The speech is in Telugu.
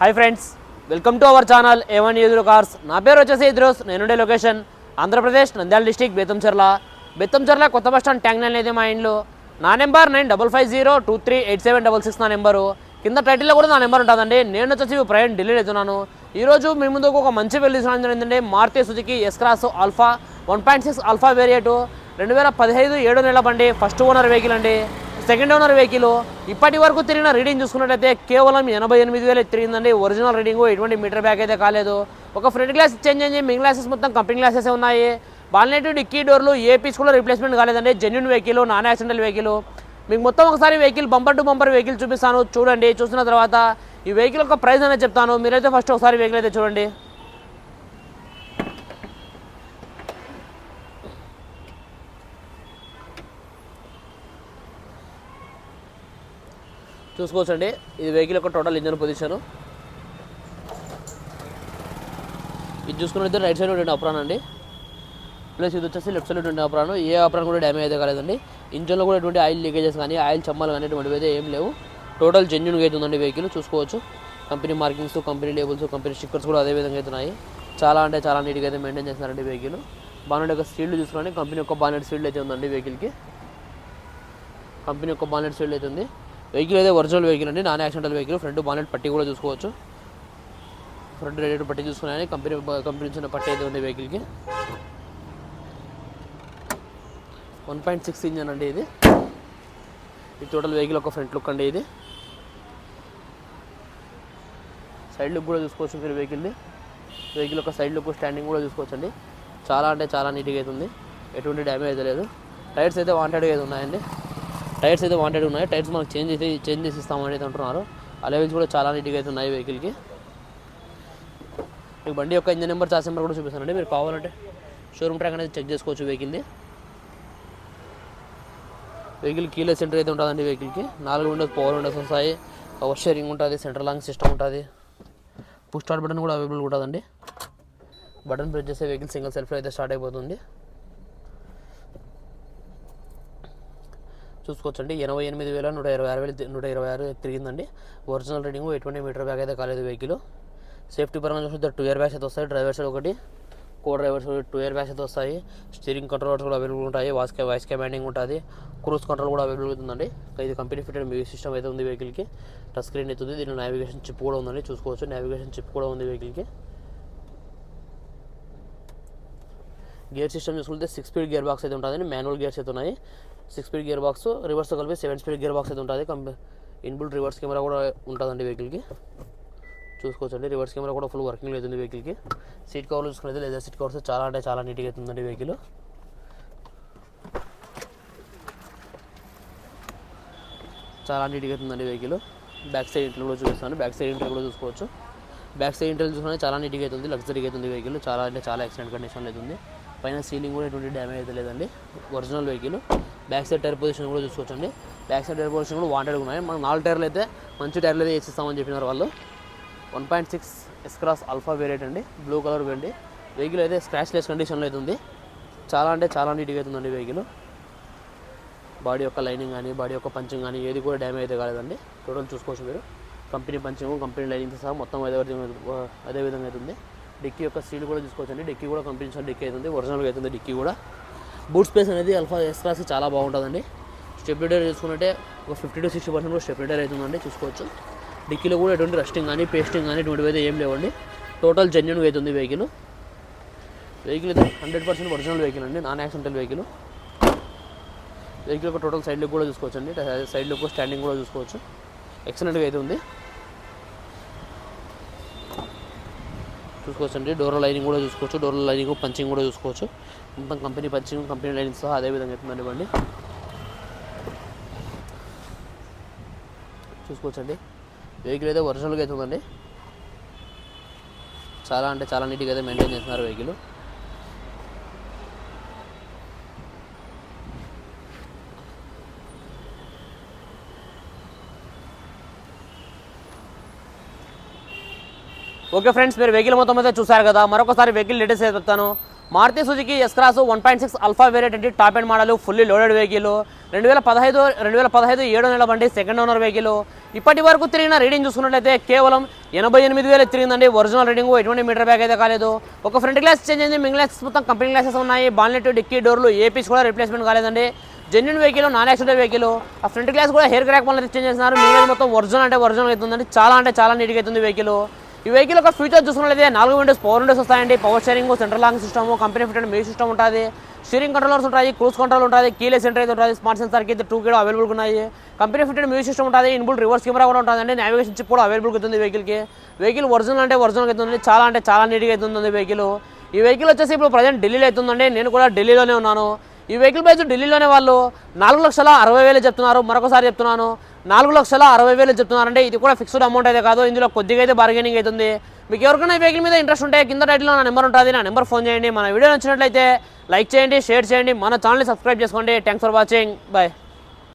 Hi friends welcome to our channel A one user cars నా పేరు వచ్చేసి ఇద్రోస్ నేనుండే లొకేషన్ ఆంధ్రప్రదేశ్ నంద్యాల డిస్టిక్ బేతంచెర్ల బేతంచెర్ల కొత్త బస్ స్టాండ్ ట్యాంక్ నేను అయితే మా ఇండ్లో. నా number nine double five zero two three eight seven double six నా నెంబరు కింద టైటిల్లో కూడా నా నెంబర్ ఉంటుందండి. నేను వచ్చేసి ప్రయాణం ఢిల్లీ వెళ్తున్నాను. ఈరోజు మీ ముందుకు ఒక మంచి వెళ్ళి ఏంటంటే Maruti Suzuki S Cross Alpha one point six Alpha variant రెండు వేల పదిహేను ఏడు నెల బండి ఫస్ట్ ఓనర్ వెహికల్ అండి. సెకండ్ ఓనర్ వెహికల్ ఇప్పటి వరకు తిరిగిన రీడింగ్ చూసుకున్నట్టయితే కేవలం ఎనభై ఎనిమిది వేలు తిరిగిందండి. ఒరిజినల్ రీడింగ్ ఎటువంటి మీటర్ బ్యాక్ అయితే కాలేదు. ఒక ఫ్రంట్ గ్లాస్ చేంజ్ అయ్యి మిగిలిన గ్లాసెస్ మొత్తం కంపెనీ గ్లాసెస్ ఉన్నాయి. బాల్నెట్ డిక్కీ డోర్లు ఏ పీస్ కూడా రిప్లేస్మెంట్ కాలేదండి. Genuine vehicle non accidental vehicle మీకు మొత్తం ఒకసారి vehicle bumper to bumper vehicle చూపిస్తాను. చూడండి చూసిన తర్వాత ఈ వెహికల్ యొక్క ప్రైస్ అనేది చెప్తాను. మీరైతే ఫస్ట్ ఒకసారి వెహికల్ అయితే చూడండి. చూసుకోవచ్చండి. ఇది వెహికల్ యొక్క టోటల్ ఇంజన్ పొజిషన్ ఇది చూసుకున్నట్టు రైట్ సైడ్ ఉండే అప్రాన్ అండి. ప్లస్ ఇది వచ్చేసి లెఫ్ట్ సైడ్ ఉండే అప్రాన్. ఏ అప్రాన్ కూడా డ్యామేజ్ అయితే కాలేదండి. ఇంజన్లో కూడా ఎటువంటి ఆయిల్ లీకేజెస్ కానీ ఆయిల్ చమ్మాలు కానీ ఎటువంటివి అయితే ఏం లేవు. టోటల్ జెన్యున్గా అయితే ఉందండి వెహికల్ చూసుకోవచ్చు. Company markings company labels company stickers కూడా అదే విధంగా అయితే ఉన్నాయి. చాలా అంటే చాలా నీట్గా అయితే మెయింటైన్ చేస్తున్నారండి వెహికల్ బానెట్ యొక్క సీల్డ్ చూసుకోండి. కంపెనీ యొక్క బానెట్ సీల్డ్ అయితే ఉందండి వెహికల్కి కంపెనీ యొక్క బానెట్ సీల్డ్ అయితే ఉంది. వెహికల్ అయితే ఒరిజినల్ వెహికల్ అండి non accidental vehicle front bonnet పట్టి కూడా చూసుకోవచ్చు. ఫ్రంట్ రేడియేట్ పట్టి చూసుకున్నాయని కంపెనీ కంపెనీ ఇచ్చిన పట్టి అయితే ఉంది వెహికల్కి. వన్ పాయింట్ సిక్స్ ఇంజన్ అండి ఇది. ఈ టోటల్ వెహికల్ ఒక ఫ్రంట్ లుక్ అండి ఇది. సైడ్ లుక్ కూడా చూసుకోవచ్చు మీరు వెహికల్ని. వెహికల్ ఒక సైడ్ లుక్ స్టాండింగ్ కూడా చూసుకోవచ్చు అండి చాలా అంటే చాలా నీట్గా అవుతుంది ఎటువంటి డ్యామేజ్ అయితే లేదు. టైర్స్ అయితే వాంటెడ్గా అయితే ఉన్నాయండి. టైర్స్ అయితే వాంటెడ్ ఉన్నాయి. టైర్స్ మనకు చేంజ్ చేసి చేంజ్ చేసి ఇస్తామని అయితే అంటున్నారు. అలెవెన్స్ కూడా చాలా నీట్గా అయితే ఉన్నాయి వెహికల్కి మీకు బండి యొక్క ఇంజన్ నెంబర్ చార్జ్ నెంబర్ కూడా చూపిస్తానండి. మీరు కావాలంటే షోరూమ్ ట్రాక్ అనేది చెక్ చేసుకోవచ్చు వెహికల్ది వెహికల్ కీలో సెంటర్ అయితే ఉంటుందండి వెహికల్కి నాలుగు విండోస్ పవర్ విండోస్ వస్తాయి. పవర్ షేరింగ్ ఉంటుంది సెంట్రల్ లాంగ్ సిస్టమ్ ఉంటుంది. పుష్ స్టార్ట్ బటన్ కూడా అవైలబుల్ ఉంటుందండి. బటన్ ప్రెస్ చేస్తే వెహికల్ సింగిల్ సెల్ఫ్లో అయితే స్టార్ట్ అయిపోతుంది. చూసుకోవచ్చండి. ఎనభై ఎనిమిది వేల నూట ఇరవై ఆరు వేలు నూట ఇరవై ఆరు తిరిగిందండి. ఒరిజినల్ రీడింగ్ ఎటువంటి మీటర్ బ్యాగ్ అయితే కాలేదు వెహికల్. సేఫ్టీ పరంగా చూస్తే టూ ఇయర్ బ్యాగ్స్ అయితే వస్తాయి. డ్రైవర్ సైడ్ ఒకటి co drivers two air bags అయితే వస్తాయి. స్టీరింగ్ కంట్రోల్స్ కూడా అవైలబుల్ ఉంటాయి. వాయిస్ వాయిస్ కమాండింగ్ ఉంటుంది. క్రూజ్ కంట్రోల్ కూడా అవైలబుల్ అవుతుందండి ఇది కంపెనీ ఫిటెడ్ మ్యూజిక్ సిస్టమ్ అయితే ఉంది వెహికల్కి. టచ్ స్క్రీన్ అవుతుంది దీనిలో నావిగేషన్ చిప్ కూడా ఉందండి. చూసుకోవచ్చు. నావిగేషన్ చిప్ కూడా ఉంది వెహికల్కి. గేర్ సిస్టమ్ చూసుకుంటే సిక్స్ స్పీడ్ గేర్ బాక్స్ అయితే ఉంటుందండి. మాన్యువల్ గేర్స్ అయితే ఉన్నాయి. Six speed gear box reverse కలిపి సెవెన్ స్పీడ్ గేర్ బాక్స్ అయితే ఉంటుంది. కంపె ఇన్బుల్ రివర్స్ కెమెరా కూడా ఉంటుందండి వెహికల్కి. చూసుకోవచ్చండి. రివర్స్ కెమెరా కూడా ఫుల్ వర్కింగ్ అవుతుంది వెహికల్కి. సీట్ కవర్లు చూసుకునేది లేదా సీట్ కవర్స్ చాలా అంటే చాలా నీట్గా అవుతుందండి వెహికల్. చాలా నీట్గా అవుతుందండి వెహికల్. బ్యాక్ సైడ్ ఇంట్లో కూడా చూపిస్తాను. బ్యాక్ సైడ్ ఇంట్లో కూడా చూసుకోవచ్చు. బ్యాక్ సైడ్ ఇంట్లో చూసుకుంటే చాలా నీట్గా అవుతుంది. లగ్జరీగా అవుతుంది వెహికల్. చాలా అంటే చాలా ఎక్సలెంట్ కండిషన్లో అవుతుంది. పైన సీలింగ్ కూడా ఎటువంటి డ్యామేజ్ అయితే లేదండి. Original vehicle. Back side tyre position కూడా చూసుకోవచ్చండి. బ్యాక్ సైడ్ టైర్ పొజిషన్ కూడా వాంటెడ్ ఉన్నాయి మనం నాలుగు టైర్లు అయితే మంచి టైర్లు అయితే వేసిస్తామని చెప్పినారు వాళ్ళు. One point six S Cross alpha variant అండి. బ్లూ కలర్ వేయండి వెహికల్ అయితే స్క్రాచ్ లెస్ కండిషన్లో అయితే ఉంది. చాలా అంటే చాలా నీట్గా అవుతుందండి వెహికల్ బాడీ యొక్క లైనింగ్ కానీ బాడీ యొక్క పంచింగ్ కానీ ఏది కూడా డ్యామేజ్ అయితే కాలేదండి. టోటల్ చూసుకోవచ్చు మీరు. కంపెనీ పంచింగ్ కంపెనీ లైనింగ్ సహా మొత్తం అదే విధంగా అదే విధంగా అవుతుంది డిక్కీ యొక్క సీల్ కూడా చూసుకోవచ్చండి. డిక్కీ కూడా కంపెనీ డిక్కీ అవుతుంది ఒరిజినల్గా అవుతుంది డిక్కీ కూడా. బూట్ స్పేస్ అనేది అల్ఫా ఎస్క్రాస్ చాలా బాగుంటుందండి. స్టెబిలిటర్ చూసుకుంటే ఒక ఫిఫ్టీ టు సిక్స్టీ పర్సెంట్ కూడా స్టెబిలిటర్ అవుతుందండి చూసుకోవచ్చు. డిక్కీలో కూడా ఎటువంటి రస్టింగ్ కానీ పేస్టింగ్ కానీ ఎటువంటివి అయితే ఏం లేవండి. టోటల్ జెన్యున్గా అవుతుంది వెహికల్ వెహికల్ అయితే హండ్రెడ్ పర్సెంట్ ఒరిజినల్ వెహికల్ అండి నాన్ యాక్సిడెంటల్ వెహికల్ వెహికల్ యొక్క టోటల్ సైడ్ లుక్ కూడా చూసుకోవచ్చు అండి సైడ్ లుక్ స్టాండింగ్ కూడా చూసుకోవచ్చు. ఎక్సలెంట్గా అయితే ఉంది. చూసుకోవచ్చు అండి. డోర్ లైనింగ్ కూడా చూసుకోవచ్చు. డోర్ లైనింగ్ పంచింగ్ కూడా చూసుకోవచ్చు. మొత్తం కంపెనీ పంచింగ్ కంపెనీ లైనింగ్ సహా అదే విధంగా అవుతుందండి బండి చూసుకోవచ్చు అండి. వెహికల్ అయితే ఒరిజినల్గా అయితే ఉందండి. చాలా అంటే చాలా నీట్గా అయితే మెయింటైన్ చేస్తున్నారు వెహికల్ ఓకే ఫ్రెండ్స్ మీరు వెహికల్ మొత్తం అయితే చూసారు కదా. మరొకసారి వెహికల్ డీటెయిల్స్ చెప్తాను. Maruti Suzuki S cross one point six alpha variant అంటే top and model fully loaded vehicle రెండు వేల పదహైదు రెండు వేల పదహైదు ఏడో నెల బండి సెకండ్ ఓనర్ వెహికల్ ఇప్పటి వరకు తిరిగిన రీడింగ్ చూసుకున్నట్లయితే కేవలం ఎనభై ఎనిమిది వేలు తిరిగిందండి. ఒరిజినల్ రీడింగ్ ఎటువంటి మీటర్ బ్యాగ్ అయితే కాలేదు. ఒక ఫ్రంట్ గ్లాస్ చేంజ్ అయింది మింగ్ గ్లాసెస్ మొత్తం కంపెనీ గ్లాసెస్ ఉన్నాయి. బాన్లెట్ డిక్కీ డోర్లు ఏపీస్ కూడా రిప్లేస్మెంట్ కాలేదండి. Genuine vehicle non accident vehicle ఆ ఫ్రంట్ గ్లాస్ కూడా హెయిర్ క్రాక్ వల్ల చేంజ్ చేస్తున్నారు. మిగిలిన మొత్తం ఒరిజినల్ అంటే ఒరిజినల్ అవుతుందండి. చాలా అంటే చాలా నీట్గా అవుతుంది వెహికల్ ఈ వెహికల్ ఒక ఫ్యూచర్ చూసుకున్నట్లయితే నాలుగు విండోస్ పవర్ విండోస్ వస్తాయండి. Power steering central lock system company fitted మీ సిస్టమ్ ఉంటుంది. స్టీరింగ్ కంట్రోలర్స్ ఉంటాయి క్రూజ్ కంట్రోల్ ఉంటుంది కీలే సెంటర్ అయితే ఉంటుంది స్మార్ట్ సెన్సార్కి అయితే టూ కిలో అవైలబుల్ ఉన్నాయి. కంపెనీ ఫిటెడ్ మ్యూజిక్ సిస్టమ్ ఉంటుంది ఇన్బుల్ రివర్స్ కెమెరా కూడా ఉంటుంది నావిగేషన్ చిప్ కూడా అవైలబుల్ అవుతుంది వెహికల్కి వెహికల్ ఒరిజినల్ అంటే ఒరిజినల్ అవుతుంది చాలా అంటే చాలా నీట్గా అవుతుంది వెహికల్ ఈ వెహికల్ వచ్చేసి ఇప్పుడు ప్రజెంట్ ఢిల్లీలో అవుతుందండి నేను కూడా ఢిల్లీలోనే ఉన్నాను. ఈ వెహికల్ ప్రైస్ ఢిల్లీలోనే వాళ్ళు నాలుగు లక్షల అరవై వేలు చెప్తున్నారు. మరొకసారి చెప్తున్నాను. నాలుగు లక్షల అరవై వేలు చెప్తున్నారంటే ఇది కూడా ఫిక్స్డ్ అమౌంట్ అయితే కాదు. ఇందులో కొద్దిగా అయితే బార్గెనింగ్ అవుతుంది మీకు ఎవరికైనా వెహికల్ మీద ఇంట్రెస్ట్ ఉంటే కింద టైటిల్లో నా నెంబర్ ఉంటుంది. నా నెంబర్ ఫోన్ చేయండి. మన వీడియో నచ్చినట్లయితే లైక్ చేయండి షేర్ చేయండి. మన ఛానల్ని సబ్స్క్రైబ్ చేసుకోండి. Thanks for watching bye